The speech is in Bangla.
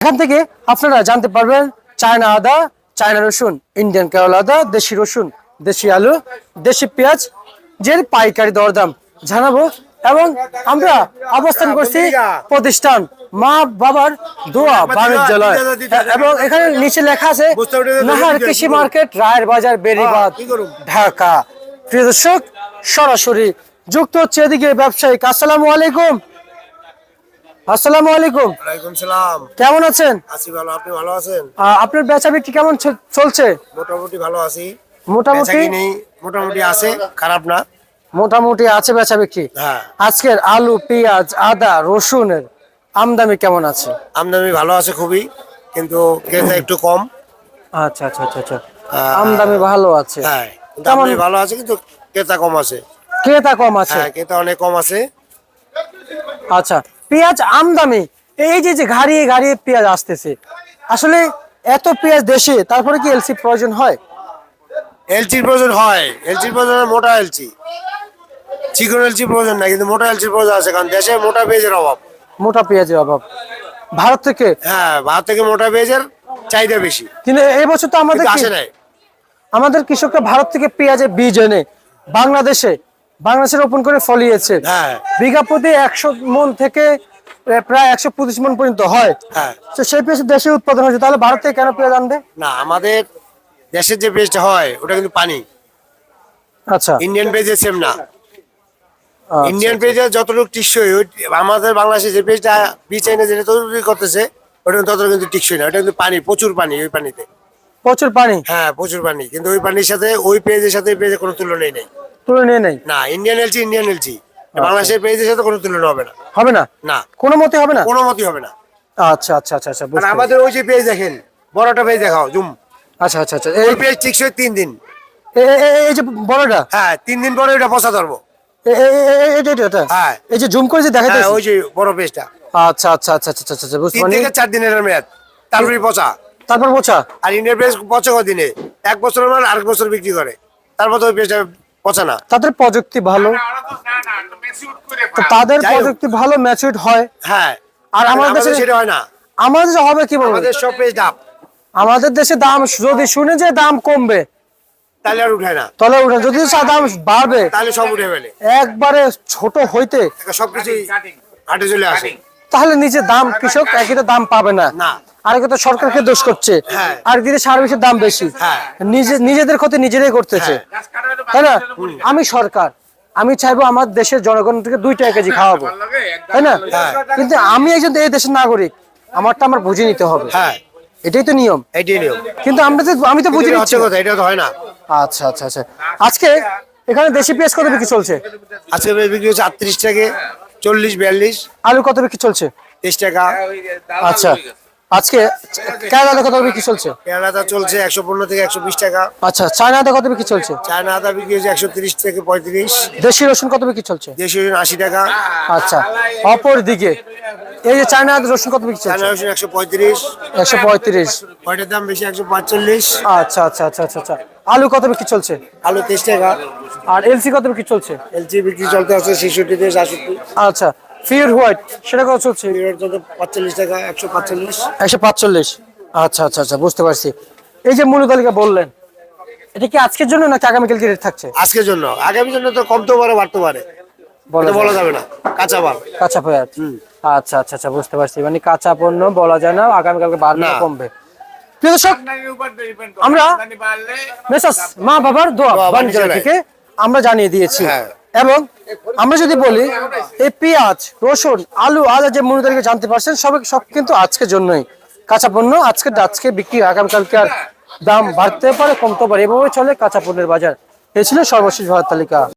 এখান থেকে আপনারা জানতে পারবেন চায়না আদা চায়না রসুন ইন্ডিয়ান কেরল আদা দেশি রসুন দেশি আলু দেশি পেঁয়াজ যে পাইকারি দরদাম জানাব এবং আমরা অবস্থান করছি প্রতিষ্ঠান মা বাবার দোয়া বাণিজ্যালয়। এবং এখানে নিচে লেখা আছে নাহার কৃষি মার্কেট রায়ের বাজার বেরিবাদ ঢাকা। প্রিয় দর্শক সরাসরি যুক্ত হচ্ছে এদিকে ব্যবসায়িক। আসসালামু আলাইকুম। আসসালামু আলাইকুম। ওয়ালাইকুম সালাম। কেমন আছেন? আছি ভালো আপনি ভালো আছেন? আপনার বেচা বিক্রি কেমন চলছে? মোটামুটি ভালো আছি। মোটামুটি কিনি মোটামুটি আছে খারাপ না। মোটামুটি আছে বেচা বিক্রি। হ্যাঁ। আজকের আলু পেঁয়াজ আদা রসুনের আমদানি কেমন আছে? আমদানি ভালো আছে খুবই কিন্তু ক্রেতা একটু কম। আচ্ছা আচ্ছা আচ্ছা আচ্ছা। আহ, আমদানি ভালো আছে। হ্যাঁ? আমদানি ভালো আছে কিন্তু ক্রেতা কম আছে। ক্রেতা কম আছে। হ্যাঁ ক্রেতা অনেক কম আছে। আচ্ছা পেঁয়াজ আমদানি। এই যে যে ঘাড়িয়ে ঘাড়িয়ে পেঁয়াজ আসতেছে আসলে এত পেঁয়াজ দেশে তারপরে কি এলসি প্রয়োজন হয়? এলচির প্রয়োজন হয়। এলচির প্রয়োজন মোটা এলচি চিকন এলচির প্রয়োজন নাই কিন্তু মোটা এলচির প্রয়োজন আছে কারণ দেশে মোটা পেঁয়াজের অভাব। মোটা পেঁয়াজের অভাব। ভারত থেকে? হ্যাঁ ভারত থেকে মোটা পেঁয়াজের চাহিদা বেশি। কিন্তু এই বছর তো আমাদের আসে নাই। আমাদের কৃষকরা ভারত থেকে পেঁয়াজের বীজ এনে বাংলাদেশে বাংলাদেশে রোপণ করে ফলিয়েছে। হ্যাঁ। বিঘা প্রতি একশো মন থেকে প্রায় একশো পঁচিশ মন পর্যন্ত হয়। হ্যাঁ। তো সেই পেঁয়াজ দেশে উৎপাদন হয়েছে। তাহলে ভারত থেকে কেন পেঁয়াজ আনবে? না আমাদের দেশের যে পেঁয়াজটা হয় ওটা কিন্তু পানি। আচ্ছা। ইন্ডিয়ান পেঁয়াজের সেম না। আচ্ছা। ইন্ডিয়ান পেঁয়াজের যতটুকু টিকসই আমাদের বাংলাদেশে যে পেঁয়াজটা চাইনা যেটা তৈরি করতেছে ওটা কিন্তু ততটুকু কিন্তু টিকসই না। ওটা কিন্তু পানি প্রচুর পানি ওই পানিতে। প্রচুর পানি? হ্যাঁ প্রচুর পানি। কিন্তু ওই পানির সাথে ওই পেঁয়াজের সাথে পেঁয়াজের কোনো তুলনাই নেই। তুলে নিয়ে নেই? না ইন্ডিয়ান এলচি ইন্ডিয়ান এলচি বাংলাদেশের পেঁয়াজের সাথে কোনো তুলনা হবে না হবে না না কোনো মতে হবে না কোনো মতই হবে না আচ্ছা আচ্ছা আচ্ছা আচ্ছা আমাদের ওই যে পেঁয়াজ দেখেন বড়টা পেঁয়াজ দেখাও জুম আচ্ছা আচ্ছা আচ্ছা এই পেঁয়াজ টিকসই তিন দিন এই যে বড়টা হ্যাঁ তিন দিন পরে ওটা পচা ধরবো এটা এটা এটা হ্যাঁ। এই যে জুম করে যে হ্যাঁ দেখাইতেছি ওই যে বড় পেঁয়াজটা আচ্ছা আচ্ছা আচ্ছা আচ্ছা আচ্ছা আচ্ছা বুঝতে তিন পারি থেকে চার দিনের মেয়াদ তারপরে পচা তারপর বোঝা আর ইন্ডিয়ান পেঁয়াজ পচা দিনে এক বছর মাল আরেক বছর বিক্রি করে তারপর তো ওই পেঁয়াজটা পচা না তাদের প্রযুক্তি ভালো তো তাদের প্রযুক্তি ভালো ম্যাচুরড হয়। হ্যাঁ। আর আমাদের দেশে- সেটা হয় না। আমাদের হবে কি বলব আমাদের সব পেঁয়াজ ডাব আমাদের দেশে দাম যদি শুনে যে দাম কমবে তাহলে আর উঠায় না। তাহলে উঠে যদি দাম বাড়বে তাহলে সব উঠে ফেলে। একবারে ছোট হইতে সবকিছু হাটে চলে আসে। তাহলে নিচে দাম কৃষক একই দাম পাবে না। না। আর তো সরকারকে দোষ করছে। হ্যাঁ। আর দিকে সার্ভিসের দাম বেশি। হ্যাঁ। নিজে নিজেদের ক্ষতি নিজেরাই করতেছে। তাই না? আমি সরকার। আমি চাইব আমার দেশের জনগণকে দুই টাকা কেজি খাওয়াবো। তাই না? হ্যাঁ। কিন্তু আমি একজন এই দেশের নাগরিক আমারটা আমার বুঝে নিতে হবে। হ্যাঁ। এটাই তো নিয়ম। এইটাই নিয়ম। কিন্তু আমরা তো আমি তো বুঝে নিচ্ছি। কথা এটা তো হয় না। আচ্ছা আচ্ছা আচ্ছা। আজকে এখানে দেশি পেঁয়াজ কত বিক্রি চলছে? আজকে পেঁয়াজ বিক্রি হচ্ছে আটত্রিশ টাকা চল্লিশ বিয়াল্লিশ। আলু কত বিক্রি চলছে? তেইশ টাকা। আচ্ছা। আজকে কেরালাতে কত বিক্রি চলছে? পেয়ারাটা চলছে একশো পনেরো থেকে একশো বিশ টাকা। আচ্ছা চায়নাতে কত বিক্রি চলছে? চায়না আদা বিক্রি হচ্ছে একশো তিরিশ থেকে পঁয়ত্রিশ। দেশি রসুন কত বিক্রি চলছে? দেশি রসুন আশি টাকা। আচ্ছা অপর দিকে এই যে চায়না রসুন কত বিক্রি চায়না রসুন একশো পঁয়ত্রিশ। একশো পঁয়ত্রিশ। ওইটার দাম বেশি একশো পাঁচচল্লিশ আচ্ছা আচ্ছা আচ্ছা আচ্ছা আচ্ছা। আলু কত বিক্রি চলছে? আলু তেইশ টাকা। আর এলসি কত বিক্রি চলছে? এলচি বিক্রি চলতে আছে ছেষট্টি থেকে সাতষট্টি। আচ্ছা হোয়াইট সেটা কত চলছে পাঁচচল্লিশ টাকা একশো পাঁচচল্লিশ। একশো পাঁচচল্লিশ। আচ্ছা আচ্ছা আচ্ছা বুঝতে পারছি। এই যে মূল্য তালিকা বললেন এটা কি আজকের জন্য নাকি আগামীকালকে রেট থাকছে? আজকের জন্য। আগামী জন্য তো কমতেও পারে বাড়তে পারে। বলা। যাবে না। কাঁচা মাল। কাঁচা পেঁয়াজ। আচ্ছা আচ্ছা আচ্ছা বুঝতে পারছি। মানে কাঁচা পণ্য বলা যায় না আগামীকালকে বাড়বে না। কমবে। প্রিয় দর্শক আমরা মেসাস মা বাবার দোয়া। থেকে আমরা জানিয়ে দিয়েছি। হ্যাঁ। এবং আমরা যদি বলি, এই পেঁয়াজ, রসুন, আলু, আদা যে মূল্য তালিকা জানতে পারছেন সব সব কিন্তু আজকের জন্যই। কাঁচা পণ্য আজকে আজকে বিক্রি, আগামীকালকে আর দাম বাড়তে পারে কমতে পারে। এভাবে চলে কাঁচা পণ্যের বাজার। এ ছিল সর্বশেষ ভারত তালিকা।